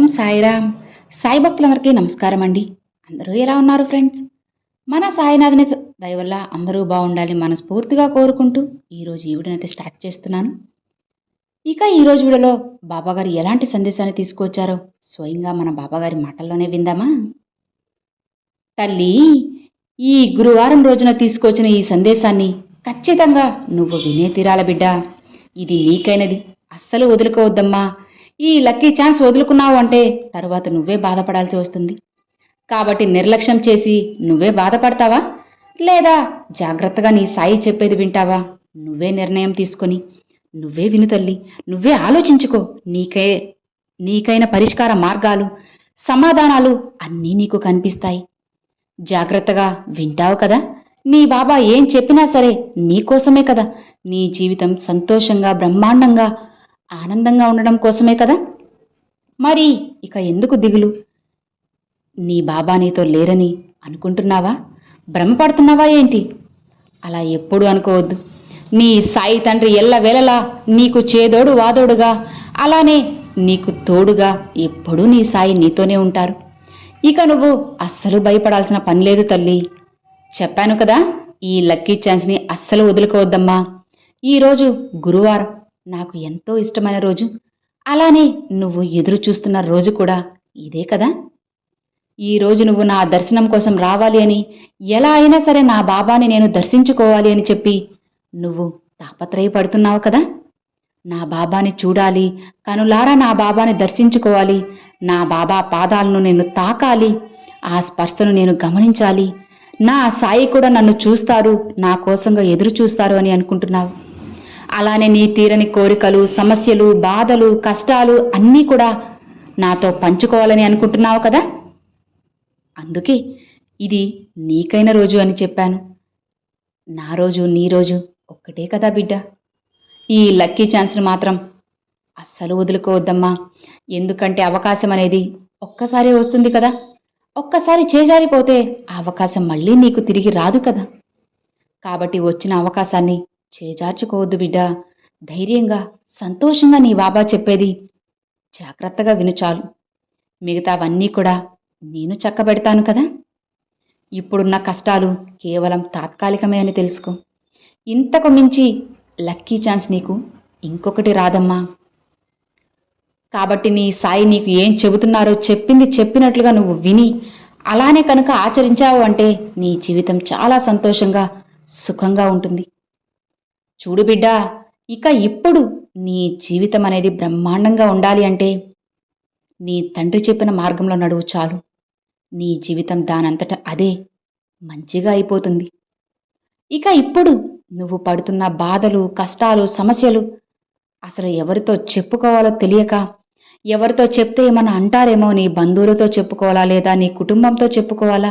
ఓం సాయిరామ్. సాయి భక్తులందరికీ నమస్కారం అండి. అందరూ ఎలా ఉన్నారు ఫ్రెండ్స్? మన సాయినాథుని దయవల్ల అందరూ బాగుండాలి మనస్ఫూర్తిగా కోరుకుంటూ ఈరోజు ఈ వీడియోనైతే స్టార్ట్ చేస్తున్నాను. ఇక ఈరోజు వీడియోలో బాబాగారు ఎలాంటి సందేశాన్ని తీసుకొచ్చారో స్వయంగా మన బాబాగారి మాటల్లోనే విందామా? తల్లి ఈ గురువారం రోజున తీసుకొచ్చిన ఈ సందేశాన్ని ఖచ్చితంగా నువ్వు వినే తీరాల బిడ్డ. ఇది నీకైనది. అస్సలు వదులుకోవద్దమ్మా. ఈ లక్కీ ఛాన్స్ వదులుకున్నావు అంటే తర్వాత నువ్వే బాధపడాల్సి వస్తుంది. కాబట్టి నిర్లక్ష్యం చేసి నువ్వే బాధపడతావా? లేదా జాగ్రత్తగా నీ సాయి చెప్పేది వింటావా? నువ్వే నిర్ణయం తీసుకొని నువ్వే విను తల్లి నువ్వే ఆలోచించుకో. నీకే నీకైన పరిష్కార మార్గాలు సమాధానాలు అన్నీ నీకు కనిపిస్తాయి. జాగ్రత్తగా వింటావు కదా? నీ బాబా ఏం చెప్పినా సరే నీకోసమే కదా? నీ జీవితం సంతోషంగా బ్రహ్మాండంగా ఆనందంగా ఉండడం కోసమే కదా? మరి ఇక ఎందుకు దిగులు? నీ బాబా నీతో లేరని అనుకుంటున్నావా? భ్రమపడుతున్నావా ఏంటి? అలా ఎప్పుడు అనుకోవద్దు. నీ సాయి తండ్రి ఎల్లవేళలా నీకు చేదోడు వాదోడుగా అలానే నీకు తోడుగా ఎప్పుడూ నీ సాయి నీతోనే ఉంటారు. ఇక నువ్వు అస్సలు భయపడాల్సిన పని లేదు తల్లి. చెప్పాను కదా ఈ లక్కీ ఛాన్స్ని అస్సలు వదులుకోవద్దమ్మా. ఈరోజు గురువారం. నాకు ఎంతో ఇష్టమైన రోజు. అలానే నువ్వు ఎదురు చూస్తున్న రోజు కూడా ఇదే కదా? ఈ రోజు నువ్వు నా దర్శనం కోసం రావాలి అని ఎలా అయినా సరే నా బాబాని నేను దర్శించుకోవాలి అని చెప్పి నువ్వు తాపత్రయపడుతున్నావు కదా? నా బాబాని చూడాలి కనులారా నా బాబాని దర్శించుకోవాలి నా బాబా పాదాలను నేను తాకాలి ఆ స్పర్శను నేను గమనించాలి నా సాయి కూడా నన్ను చూస్తారు నా కోసంగా ఎదురు చూస్తారు అని అనుకుంటున్నావు. అలానే నీ తీరని కోరికలు సమస్యలు బాధలు కష్టాలు అన్నీ కూడా నాతో పంచుకోవాలని అనుకుంటున్నావు కదా? అందుకే ఇది నీకైన రోజు అని చెప్పాను. నా రోజు నీ రోజు ఒక్కటే కదా బిడ్డ. ఈ లక్కీ ఛాన్స్ని మాత్రం అస్సలు వదులుకోవద్దమ్మా. ఎందుకంటే అవకాశం అనేది ఒక్కసారి వస్తుంది కదా. ఒక్కసారి చేజారిపోతే ఆ అవకాశం మళ్ళీ నీకు తిరిగి రాదు కదా. కాబట్టి వచ్చిన అవకాశాన్ని చేజార్చుకోవద్దు బిడ్డ. ధైర్యంగా సంతోషంగా నీ బాబా చెప్పేది జాగ్రత్తగా విను చాలు. మిగతావన్నీ కూడా నేను చక్కబెడతాను కదా. ఇప్పుడున్న కష్టాలు కేవలం తాత్కాలికమే అని తెలుసుకో. ఇంతకు మించి లక్కీ ఛాన్స్ నీకు ఇంకొకటి రాదమ్మా. కాబట్టి నీ సాయి నీకు ఏం చెబుతున్నారో చెప్పింది చెప్పినట్లుగా నువ్వు విని అలానే కనుక ఆచరించావు అంటే నీ జీవితం చాలా సంతోషంగా సుఖంగా ఉంటుంది. చూడు బిడ్డా ఇక ఇప్పుడు నీ జీవితం అనేది బ్రహ్మాండంగా ఉండాలి అంటే నీ తండ్రి చెప్పిన మార్గంలో నడువు చాలు. నీ జీవితం దానంతట అదే మంచిగా అయిపోతుంది. ఇక ఇప్పుడు నువ్వు పడుతున్న బాధలు కష్టాలు సమస్యలు అసలు ఎవరితో చెప్పుకోవాలో తెలియక ఎవరితో చెప్తే ఏమన్నా అంటారేమో నీ బంధువులతో చెప్పుకోవాలా లేదా నీ కుటుంబంతో చెప్పుకోవాలా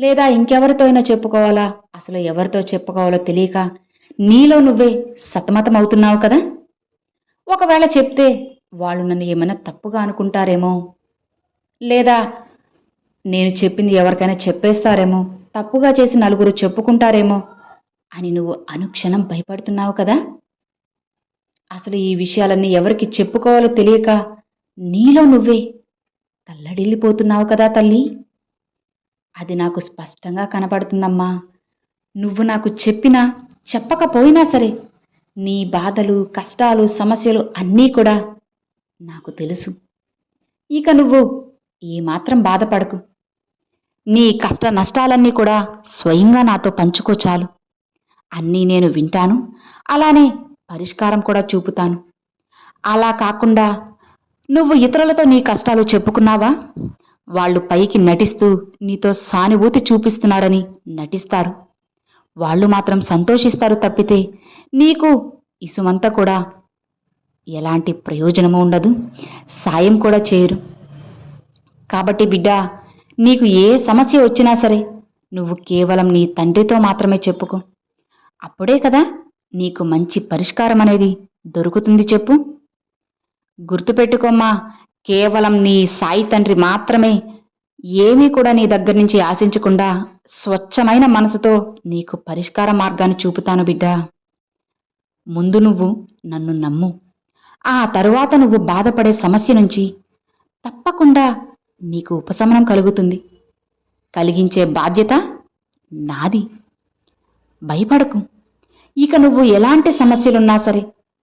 లేదా ఇంకెవరితో అయినా చెప్పుకోవాలా? అసలు ఎవరితో చెప్పుకోవాలో తెలియక నీలో నువ్వే సతమతం అవుతున్నావు కదా? ఒకవేళ చెప్తే వాళ్ళు నన్ను ఏమైనా తప్పుగా అనుకుంటారేమో. లేదా నేను చెప్పింది ఎవరికైనా చెప్పేస్తారేమో తప్పుగా చేసి నలుగురు చెప్పుకుంటారేమో అని నువ్వు అనుక్షణం భయపడుతున్నావు కదా? అసలు ఈ విషయాలన్నీ ఎవరికి చెప్పుకోవాలో తెలియక నీలో నువ్వే తల్లడిల్లిపోతున్నావు కదా తల్లి? అది నాకు స్పష్టంగా కనపడుతుందమ్మా నువ్వు నాకు చెప్పినా చెప్పకపోయినా సరే నీ బాధలు కష్టాలు సమస్యలు అన్నీ కూడా నాకు తెలుసు. ఇక నువ్వు ఏమాత్రం బాధపడకు. నీ కష్ట నష్టాలన్నీ కూడా స్వయంగా నాతో పంచుకో చాలు. అన్నీ నేను వింటాను. అలానే పరిష్కారం కూడా చూపుతాను. అలా కాకుండా నువ్వు ఇతరులతో నీ కష్టాలు చెప్పుకున్నావా? వాళ్ళు పైకి నటిస్తూ నీతో సానుభూతి చూపిస్తున్నారని నటిస్తారు. వాళ్ళు మాత్రం సంతోషిస్తారు తప్పితే నీకు ఇసుమంతా కూడా ఎలాంటి ప్రయోజనము ఉండదు. సాయం కూడా చేయరు. కాబట్టి బిడ్డ నీకు ఏ సమస్య వచ్చినా సరే నువ్వు కేవలం నీ తండ్రితో మాత్రమే చెప్పుకో. అప్పుడే కదా నీకు మంచి పరిష్కారం అనేది దొరుకుతుంది చెప్పు. గుర్తుపెట్టుకోమ్మా కేవలం నీ సాయి తండ్రి మాత్రమే ఏమీ కూడా నీ దగ్గర నుంచి ఆశించకుండా స్వచ్ఛమైన మనసుతో నీకు పరిష్కార మార్గాన్ని చూపుతాను బిడ్డా. ముందు నువ్వు నన్ను నమ్ము. ఆ తరువాత నువ్వు బాధపడే సమస్య నుంచి తప్పకుండా నీకు ఉపశమనం కలుగుతుంది. కలిగించే బాధ్యత నాది. భయపడకు. ఇక నువ్వు ఎలాంటి సమస్యలున్నా సరే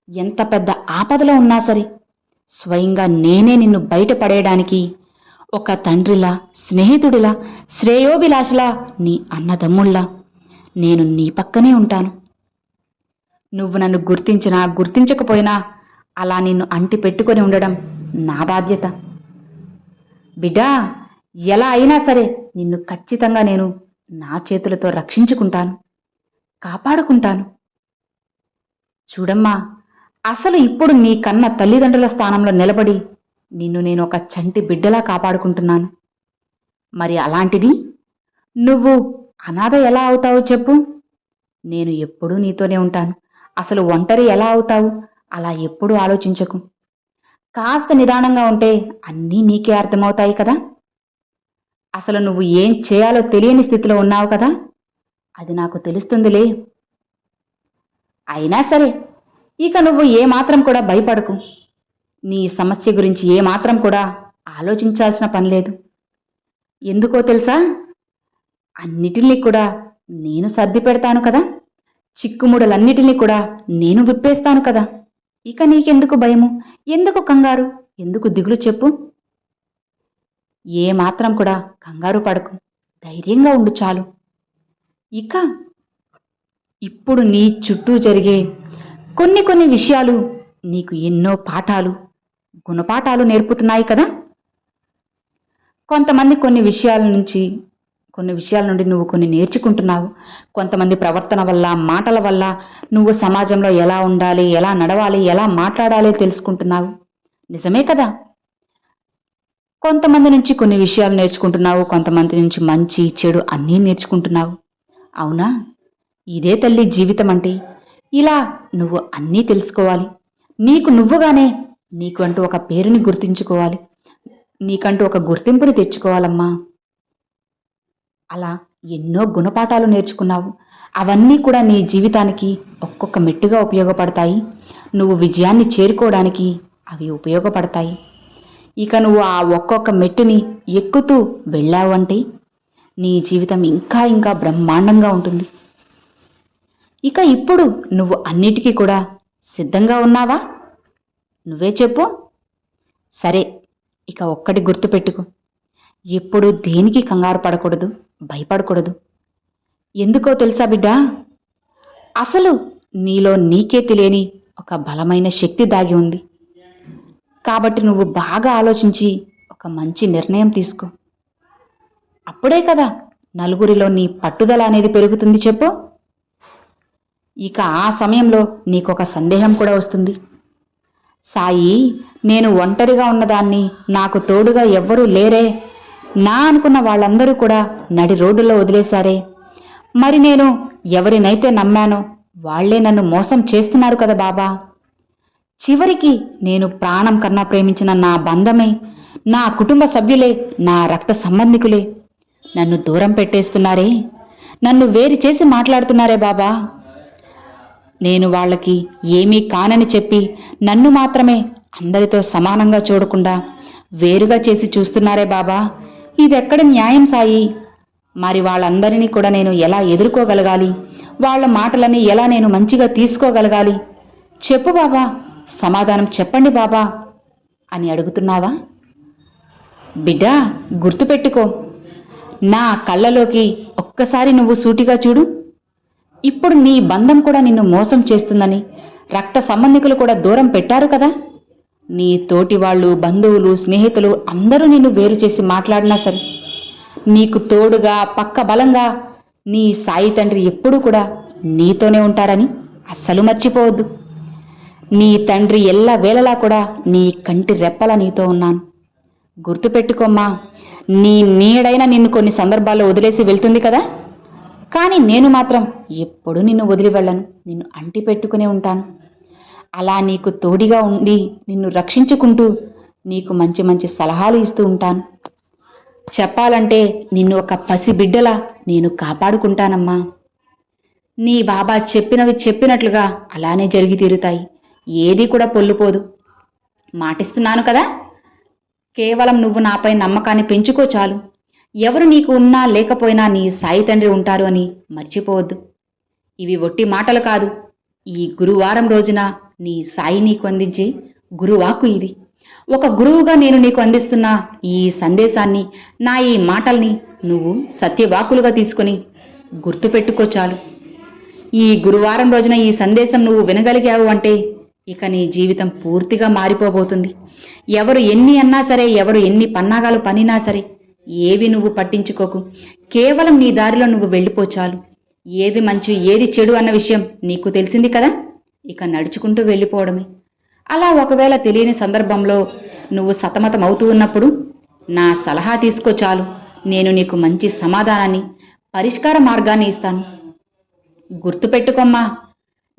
ఎంత పెద్ద ఆపదలో ఉన్నా సరే స్వయంగా నేనే నిన్ను బయటపడేయడానికి ఒక తండ్రిలా స్నేహితుడిలా శ్రేయోభిలాషలా నీ అన్నదమ్ముళ్ళ. నేను నీ పక్కనే ఉంటాను. నువ్వు నన్ను గుర్తించినా గుర్తించకపోయినా అలా నిన్ను అంటి పెట్టుకొని ఉండడం నా బాధ్యత. బిడ్డా ఎలా అయినా సరే నిన్ను ఖచ్చితంగా నేను నా చేతులతో రక్షించుకుంటాను కాపాడుకుంటాను. చూడమ్మా అసలు ఇప్పుడు నీ కన్న తల్లిదండ్రుల స్థానంలో నిలబడి నిన్ను నేను ఒక చంటి బిడ్డలా కాపాడుకుంటున్నాను. మరి అలాంటిది? నువ్వు అనాథ ఎలా అవుతావు చెప్పు. నేను ఎప్పుడూ నీతోనే ఉంటాను. అసలు ఒంటరి ఎలా అవుతావు? అలా ఎప్పుడూ ఆలోచించకు. కాస్త నిదానంగా ఉంటే అన్నీ నీకే అర్థమవుతాయి కదా. అసలు నువ్వు ఏం చేయాలో తెలియని స్థితిలో ఉన్నావు కదా. అది నాకు తెలుస్తుందిలే. అయినా సరే ఇక నువ్వు ఏమాత్రం కూడా భయపడకు. నీ సమస్య గురించి ఏమాత్రం కూడా ఆలోచించాల్సిన పని లేదు. ఎందుకో తెలుసా? అన్నిటినీ కూడా నేను సర్ది పెడతాను కదా? చిక్కుముడలన్నిటినీ కూడా నేను విప్పేస్తాను కదా? ఇక నీకెందుకు భయము? ఎందుకు కంగారు? ఎందుకు దిగులు చెప్పు? ఏమాత్రం కూడా కంగారు పడకు. ధైర్యంగా ఉండు చాలు. ఇక ఇప్పుడు నీ చుట్టూ జరిగే కొన్ని కొన్ని విషయాలు నీకు ఎన్నో పాఠాలు గుణపాఠాలు నేర్పుతున్నాయి కదా? కొంతమంది కొన్ని విషయాల నుంచి కొన్ని విషయాల నుండి నువ్వు కొన్ని నేర్చుకుంటున్నావు. కొంతమంది ప్రవర్తన వల్ల మాటల వల్ల నువ్వు సమాజంలో ఎలా ఉండాలి ఎలా నడవాలి ఎలా మాట్లాడాలి తెలుసుకుంటున్నావు? నిజమే కదా? కొంతమంది నుంచి కొన్ని విషయాలు నేర్చుకుంటున్నావు కొంతమంది నుంచి మంచి చెడు అన్నీ నేర్చుకుంటున్నావు. అవునా? ఇదే తల్లి జీవితం అంటే ఇలా నువ్వు అన్నీ తెలుసుకోవాలి. నీకు నువ్వుగానే నీకు అంటూ ఒక పేరుని గుర్తించుకోవాలి. నీకంటూ ఒక గుర్తింపుని తెచ్చుకోవాలమ్మా. అలా ఎన్నో గుణపాఠాలు నేర్చుకున్నావు. అవన్నీ కూడా నీ జీవితానికి ఒక్కొక్క మెట్టుగా ఉపయోగపడతాయి. నువ్వు విజయాన్ని చేరుకోవడానికి అవి ఉపయోగపడతాయి. ఇక నువ్వు ఆ ఒక్కొక్క మెట్టుని ఎక్కుతూ వెళ్ళావు అంటే నీ జీవితం ఇంకా ఇంకా బ్రహ్మాండంగా ఉంటుంది. ఇక ఇప్పుడు నువ్వు అన్నిటికీ కూడా సిద్ధంగా ఉన్నావా? నువ్వే చెప్పు. సరే ఇక ఒక్కటి గుర్తుపెట్టుకో. ఎప్పుడు దేనికి కంగారు పడకూడదు భయపడకూడదు. ఎందుకో తెలుసా బిడ్డా? అసలు నీలో నీకే తెలియని ఒక బలమైన శక్తి దాగి ఉంది. కాబట్టి నువ్వు బాగా ఆలోచించి ఒక మంచి నిర్ణయం తీసుకో. అప్పుడే కదా నలుగురిలో నీ పట్టుదల అనేది పెరుగుతుంది చెప్పు. ఇక ఆ సమయంలో నీకొక సందేహం కూడా వస్తుంది. సాయి నేను ఒంటరిగా ఉన్నదాన్ని నాకు తోడుగా ఎవ్వరూ లేరే. నా అనుకున్న వాళ్ళందరూ కూడా నడి రోడ్డులో వదిలేశారే. మరి నేను ఎవరినైతే నమ్మానో వాళ్ళే నన్ను మోసం చేస్తున్నారు కదా బాబా. చివరికి నేను ప్రాణం కన్నా ప్రేమించిన నా బంధమే నా కుటుంబ సభ్యులే నా రక్త సంబంధికులే. నన్ను దూరం పెట్టేస్తున్నారే. నన్ను వేరు చేసి మాట్లాడుతున్నారే బాబా. నేను వాళ్ళకి ఏమీ కానని చెప్పి నన్ను మాత్రమే అందరితో సమానంగా చూడకుండా వేరుగా చేసి చూస్తున్నారే బాబా. ఇదెక్కడ న్యాయం సాయి? మరి వాళ్ళందరినీ కూడా నేను ఎలా ఎదుర్కోగలగాలి? వాళ్ళ మాటలని ఎలా నేను మంచిగా తీసుకోగలగాలి? చెప్పు బాబా. సమాధానం చెప్పండి బాబా అని అడుగుతున్నావా? బిడ్డా గుర్తుపెట్టుకో. నా కళ్ళలోకి ఒక్కసారి నువ్వు సూటిగా చూడు. ఇప్పుడు నీ బంధం కూడా నిన్ను మోసం చేస్తుందని రక్త సంబంధికులు కూడా దూరం పెట్టారు కదా? నీ తోటి వాళ్ళు బంధువులు స్నేహితులు అందరూ నిన్ను వేరు చేసి మాట్లాడినా సరే నీకు తోడుగా పక్క బలంగా నీ సాయి తండ్రి ఎప్పుడూ కూడా నీతోనే ఉంటారని అస్సలు మర్చిపోవద్దు. నీ తండ్రి ఎల్ల వేళలా కూడా నీ కంటి రెప్పలా నీతో ఉన్నాను. గుర్తుపెట్టుకోమ్మా నీ నీడైన నిన్ను కొన్ని సందర్భాల్లో వదిలేసి వెళ్తుంది కదా? కానీ నేను మాత్రం ఎప్పుడూ నిన్ను వదిలి వెళ్ళను. నిన్ను అంటి పెట్టుకునే ఉంటాను. అలా నీకు తోడిగా ఉండి నిన్ను రక్షించుకుంటూ నీకు మంచి మంచి సలహాలు ఇస్తూ ఉంటాను. చెప్పాలంటే నిన్ను ఒక పసి బిడ్డలా నేను కాపాడుకుంటానమ్మా. నీ బాబా చెప్పినవి చెప్పినట్లుగా అలానే జరిగి తీరుతాయి. ఏది కూడా పొల్లుపోదు. మాటిస్తున్నాను కదా? కేవలం నువ్వు నాపై నమ్మకాన్ని పెంచుకో చాలు. ఎవరు నీకు ఉన్నా లేకపోయినా నీ సాయి తండ్రి ఉంటారు అని మర్చిపోవద్దు. ఇవి ఒట్టి మాటలు కాదు. ఈ గురువారం రోజున నీ సాయి నీకు అందించే గురువాకు ఇది. ఒక గురువుగా నేను నీకు అందిస్తున్న ఈ సందేశాన్ని నా ఈ మాటల్ని నువ్వు సత్యవాకులుగా తీసుకొని గుర్తుపెట్టుకో చాలు. ఈ గురువారం రోజున ఈ సందేశం నువ్వు వినగలిగావు అంటే ఇక నీ జీవితం పూర్తిగా మారిపోబోతుంది. ఎవరు ఎన్ని అన్నా సరే ఎవరు ఎన్ని పన్నాగాలు పనినా సరే ఏవి నువ్వు పట్టించుకోకు. కేవలం నీ దారిలో నువ్వు వెళ్ళిపో చాలు. ఏది మంచి ఏది చెడు అన్న విషయం నీకు తెలిసింది కదా? ఇక నడుచుకుంటూ వెళ్ళిపోవడమే. అలా ఒకవేళ తెలియని సందర్భంలో నువ్వు సతమతం అవుతూ ఉన్నప్పుడు నా సలహా తీసుకో చాలు. నేను నీకు మంచి సమాధానాన్ని పరిష్కార మార్గాన్ని ఇస్తాను. గుర్తుపెట్టుకోమ్మా.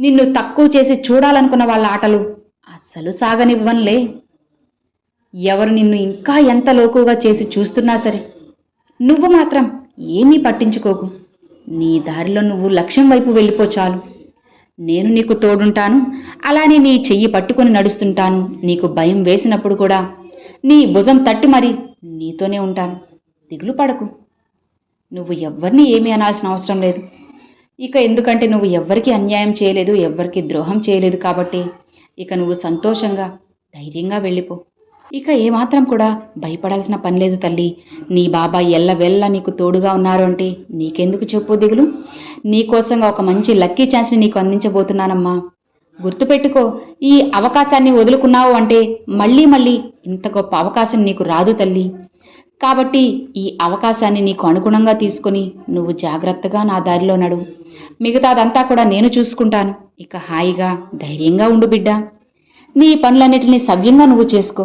నిన్ను తక్కువ చేసి చూడాలనుకున్న వాళ్ళ ఆటలు అస్సలు సాగనివ్వనులే. ఎవరు నిన్ను ఇంకా ఎంత లోకుగా చేసి చూస్తున్నా సరే నువ్వు మాత్రం ఏమీ పట్టించుకోకు. నీ దారిలో నువ్వు లక్ష్యం వైపు వెళ్ళిపో చాలు. నేను నీకు తోడుంటాను అలానే నీ చెయ్యి పట్టుకొని నడుస్తుంటాను. నీకు భయం వేసినప్పుడు కూడా నీ భుజం తట్టి మరి నీతోనే ఉంటాను. దిగులు పడకు. నువ్వు ఎవ్వరిని ఏమీ అనాల్సిన అవసరం లేదు. ఇక ఎందుకంటే నువ్వు ఎవ్వరికి అన్యాయం చేయలేదు ఎవ్వరికి ద్రోహం చేయలేదు కాబట్టి ఇక నువ్వు సంతోషంగా ధైర్యంగా వెళ్ళిపో. ఇక ఏమాత్రం కూడా భయపడాల్సిన పని లేదు తల్లి. నీ బాబాయ్ ఎల్లవెల్ల నీకు తోడుగా ఉన్నారు అంటే నీకెందుకు చెప్పు దిగులు? నీకోసంగా ఒక మంచి లక్కీ ఛాన్స్ని నీకు అందించబోతున్నానమ్మా. గుర్తుపెట్టుకో ఈ అవకాశాన్ని వదులుకున్నావు అంటే మళ్ళీ మళ్ళీ ఇంత గొప్ప అవకాశం నీకు రాదు తల్లి. కాబట్టి ఈ అవకాశాన్ని నీకు అనుగుణంగా తీసుకుని నువ్వు జాగ్రత్తగా నా దారిలో నడు. మిగతాదంతా కూడా నేను చూసుకుంటాను. ఇక హాయిగా ధైర్యంగా ఉండు బిడ్డ. నీ పనులన్నిటినీ సవ్యంగా నువ్వు చేసుకో.